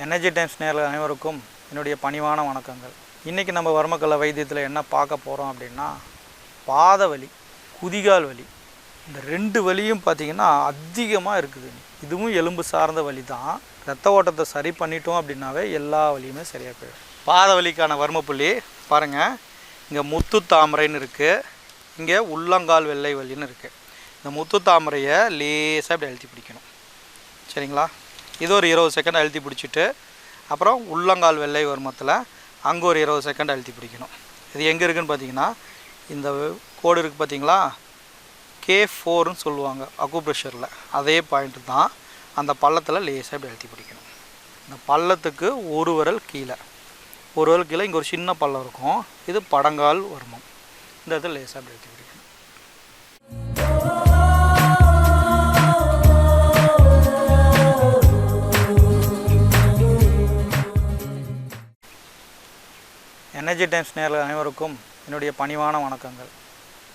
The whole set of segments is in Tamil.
எனர்ஜி டைம்ஸ் நேரில் அனைவருக்கும் என்னுடைய பணிவான வணக்கங்கள். இன்றைக்கி நம்ம வர்மக்கலை வைத்தியத்தில் என்ன பார்க்க போகிறோம் அப்படின்னா பாத வலி குதிகால் வலி இந்த ரெண்டு வலியும் பார்த்திங்கன்னா அதிகமாக இருக்குது. இதுவும் எலும்பு சார்ந்த வலி தான் ரத்த ஓட்டத்தை சரி பண்ணிட்டோம் அப்படின்னாவே எல்லா வலியுமே சரியாக போயிடும். பாத வலிக்கான வர்மப்புள்ளி பாருங்கள் இங்கே முத்து தாமரைன்னு இருக்குது இங்கே உள்ளங்கால் வெள்ளை வலின்னு இருக்குது இந்த முத்து தாமரையை லேசாக இப்படி அழுத்தி பிடிக்கணும். சரிங்களா? இது ஒரு இருபது செகண்ட் அழுத்தி பிடிச்சிட்டு அப்புறம் உள்ளங்கால் வெள்ளை வருமத்தில் அங்கே ஒரு இருபது செகண்ட் அழுத்தி பிடிக்கணும். இது எங்கே இருக்குதுன்னு பார்த்தீங்கன்னா இந்த கோடு இருக்குது பார்த்தீங்களா கே ஃபோர்னு சொல்லுவாங்க அக்குப்ரெஷரில் அதே பாயிண்ட்டு தான் அந்த பள்ளத்தில் லேசாக இப்படி அழுத்தி பிடிக்கணும். இந்த பள்ளத்துக்கு ஒரு விரல் கீழே. ஒரு விரல் கீழே இங்கே ஒரு சின்ன பள்ளம் இருக்கும். இது படங்கால் வருமம் இந்த இடத்துல லேசாக இப்படி அழுத்தி பிடிக்கணும். எனர்ஜி டைம்ஸ் நேரில் அனைவருக்கும் என்னுடைய பணிவான வணக்கங்கள்.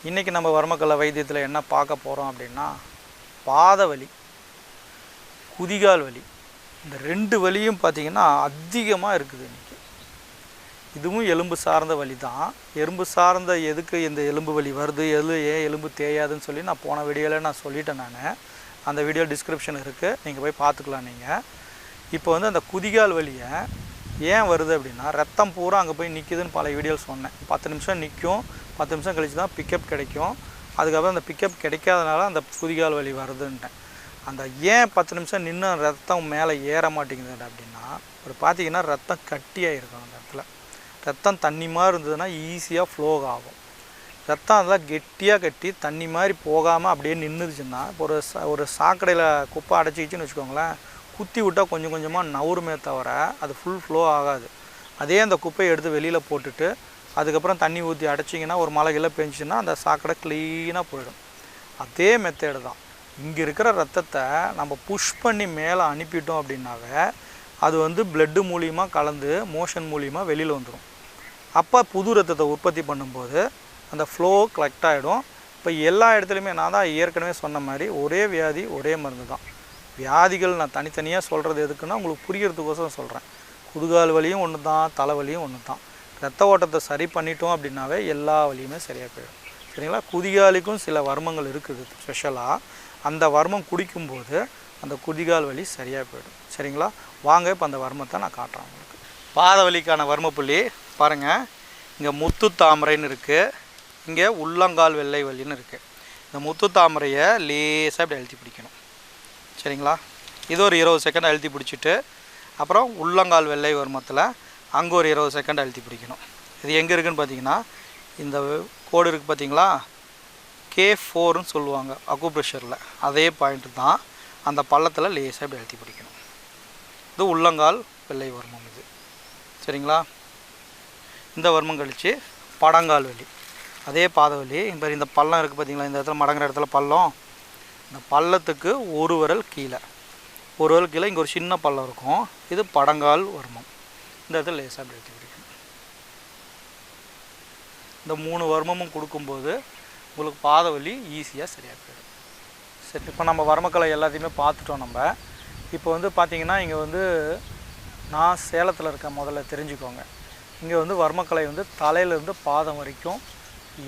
இன்றைக்கி நம்ம வர்மக்கலை வைத்தியத்தில் என்ன பார்க்க போகிறோம் அப்படின்னா பாத வலி குதிகால் வலி இந்த ரெண்டு வலியும் பார்த்திங்கன்னா அதிகமாக இருக்குது இன்றைக்கி இதுவும் எலும்பு சார்ந்த வலி தான் எலும்பு சார்ந்த எதுக்கு இந்த எலும்பு வலி வருது எது ஏன் எலும்பு தேயாதுன்னு சொல்லி நான் போன வீடியோவில் நான் சொல்லிட்டேன் நான். அந்த வீடியோ டிஸ்கிரிப்ஷன் இருக்குது நீங்கள் போய் பார்த்துக்கலாம் நீங்கள் இப்போ வந்து அந்த குதிகால் வலியை ஏன் வருது அப்படின்னா ரத்தம் பூரா அங்கே போய் நிற்கிதுன்னு பல வீடியோஸ் சொன்னேன். பத்து நிமிஷம் நிற்கும் பத்து நிமிஷம் கழிச்சு தான் பிக்கப் கிடைக்கும். அதுக்கப்புறம் அந்த பிக்கப் கிடைக்காதனால அந்த புதிகால் வலி வருதுன்ட்டேன். அந்த ஏன் பத்து நிமிஷம் நின்று ரத்தம் மேலே ஏற மாட்டேங்குது அப்படின்னா ஒரு பார்த்தீங்கன்னா ரத்தம் கட்டியாக இருக்கும் அந்த இடத்துல. ரத்தம் தண்ணி மாதிரி இருந்ததுன்னா ஈஸியாக ஃப்ளோ ஆகும். ரத்தம் அதெல்லாம் கெட்டியாக கட்டி தண்ணி மாதிரி போகாமல் அப்படியே நின்றுச்சுன்னா இப்போ ஒரு சா ஒரு சாக்கடையில் குப்பை அடைச்சிக்கிச்சுன்னு வச்சுக்கோங்களேன் குத்தி விட்டால் கொஞ்சம் கொஞ்சமாக நவுருமே தவிர அது ஃபுல் ஃப்ளோ ஆகாது. அதே அந்த குப்பையை எடுத்து வெளியில் போட்டுட்டு அதுக்கப்புறம் தண்ணி ஊற்றி அடைச்சிங்கன்னா ஒரு மழை கிளை பெஞ்சிச்சுன்னா அந்த சாக்கடை க்ளீனாக போயிடும். அதே மெத்தேடு தான். இங்கே இருக்கிற ரத்தத்தை நம்ம புஷ் பண்ணி மேலே அனுப்பிட்டோம் அப்படின்னாவே அது வந்து பிளட்டு மூலியமாக கலந்து மோஷன் மூலியமாக வெளியில் வந்துடும் அப்போ புது ரத்தத்தை உற்பத்தி பண்ணும்போது அந்த ஃப்ளோ கலெக்ட் ஆகிடும் இப்போ எல்லா இடத்துலையுமே நான் தான் ஏற்கனவே சொன்ன மாதிரி ஒரே வியாதி ஒரே மருந்து தான். வியாதிகள் நான் தனித்தனியாக சொல்கிறது எதுக்குன்னா உங்களுக்கு புரியறதுக்கோசரம் சொல்கிறேன் குதுகால் வலியும் ஒன்று தான் தலைவலியும் ஒன்று தான் ரத்த ஓட்டத்தை சரி பண்ணிட்டோம் அப்படின்னாவே எல்லா வலியுமே சரியாக போயிடும். சரிங்களா? குதிகாலுக்கும் சில வர்மங்கள் இருக்குது ஸ்பெஷலாக அந்த வர்மம் குடிக்கும்போது அந்த குதிகால் வலி சரியாக போயிடும். சரிங்களா? வாங்க இப்போ அந்த வர்மத்தை நான் காட்டுறேன் உங்களுக்கு. பாத வலிக்கான வர்மப்புள்ளி பாருங்கள் இங்கே முத்து தாமரைன்னு இருக்குது இங்கே உள்ளங்கால் வெள்ளை வலின்னு இருக்குது இந்த முத்து தாமரையை லேசாக இப்படி அழுத்தி பிடிக்கணும். சரிங்களா? இது ஒரு இருபது செகண்ட் அழுத்தி பிடிச்சிட்டு அப்புறம் உள்ளங்கால் வெள்ளை வருமத்தில் அங்கே ஒரு இருபது செகண்ட் அழுத்தி பிடிக்கணும். இது எங்கே இருக்குதுன்னு பார்த்தீங்கன்னா இந்த கோடு இருக்குது பார்த்தீங்களா கே ஃபோர்னு சொல்லுவாங்க அக்குப்ரெஷரில் அதே பாயிண்ட்டு தான் அந்த பள்ளத்தில் லேசாக இப்படி அழுத்தி பிடிக்கணும். இது உள்ளங்கால் வெள்ளை வர்மம் இது. சரிங்களா? இந்த வர்மம் கழித்து படங்கால் வலி. அதே பாத வலி. இப்போ இந்த பள்ளம் இருக்குது பார்த்தீங்களா இந்த இடத்துல மடங்குற இடத்துல பள்ளம். இந்த பள்ளத்துக்கு ஒரு விரல் கீழே. ஒரு விரல் கீழே இங்கே ஒரு சின்ன பள்ளம் இருக்கும். இது படங்கால் வர்மம் இந்த இடத்துல லேசாக அப்படி எடுத்து பிடிக்கணும் இந்த மூணு வர்மமும் கொடுக்கும்போது உங்களுக்கு பாத வலி ஈஸியாக சரியாக போயிடும். சரி இப்போ நம்ம வர்மக்கலை எல்லாத்தையுமே பார்த்துட்டோம் நம்ம. இப்போ வந்து பார்த்திங்கன்னா இங்கே வந்து நான் சேலத்தில் இருக்கேன் முதல்ல தெரிஞ்சுக்கோங்க. இங்கே வந்து வர்மக்கலை வந்து தலையிலேருந்து பாதம் வரைக்கும்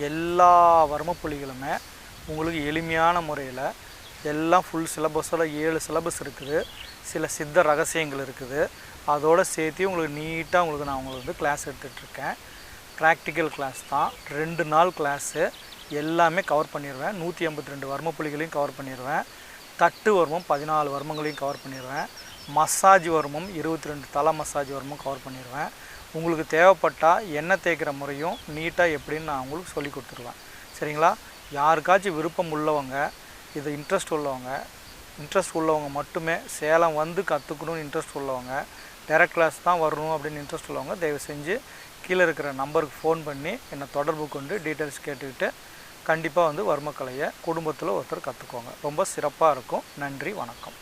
எல்லா வர்மப்புள்ளிகளுமே உங்களுக்கு எளிமையான முறையில் எல்லாம் ஃபுல் சிலபஸோட ஏழு சிலபஸ் இருக்குது. சில சித்த ரகசியங்கள் இருக்குது. அதோடு சேர்த்து உங்களுக்கு நீட்டாக உங்களுக்கு நான் உங்களுக்கு வந்து கிளாஸ் எடுத்துகிட்ருக்கேன் ப்ராக்டிக்கல் கிளாஸ் தான். ரெண்டு நாள் கிளாஸு எல்லாமே கவர் பண்ணிடுவேன் நூற்றி ஐம்பத்தி ரெண்டு வர்ம புலிகளையும் கவர் பண்ணிடுவேன் தட்டு வர்மம் பதினாலு வர்மங்களையும் கவர் பண்ணிடுவேன் மசாஜ் வர்மம் இருபத்தி ரெண்டு தலை மசாஜ் வர்மம் கவர் பண்ணிடுவேன் உங்களுக்கு தேவைப்பட்டால் எண்ணெய் தேய்க்கிற முறையும் நீட்டாக எப்படின்னு நான் உங்களுக்கு சொல்லி கொடுத்துருவேன். சரிங்களா? யாருக்காச்சும் விருப்பம் உள்ளவங்க இது இன்ட்ரெஸ்ட் உள்ளவங்க இன்ட்ரெஸ்ட் உள்ளவங்க மட்டுமே சேலம் வந்து கற்றுக்கணும்னு இன்ட்ரெஸ்ட் உள்ளவங்க டேரக்ட் கிளாஸ் தான் வரணும் அப்படின்னு இன்ட்ரெஸ்ட் உள்ளவங்க தயவு செஞ்சு கீழே இருக்கிற நம்பருக்கு ஃபோன் பண்ணி என்னை தொடர்பு கொண்டு டீட்டெயில்ஸ் கேட்டுக்கிட்டு கண்டிப்பாக வந்து வர்மக்கலையை குடும்பத்தில் ஒருத்தர் கற்றுக்கோங்க ரொம்ப சிறப்பாக இருக்கும். நன்றி வணக்கம்.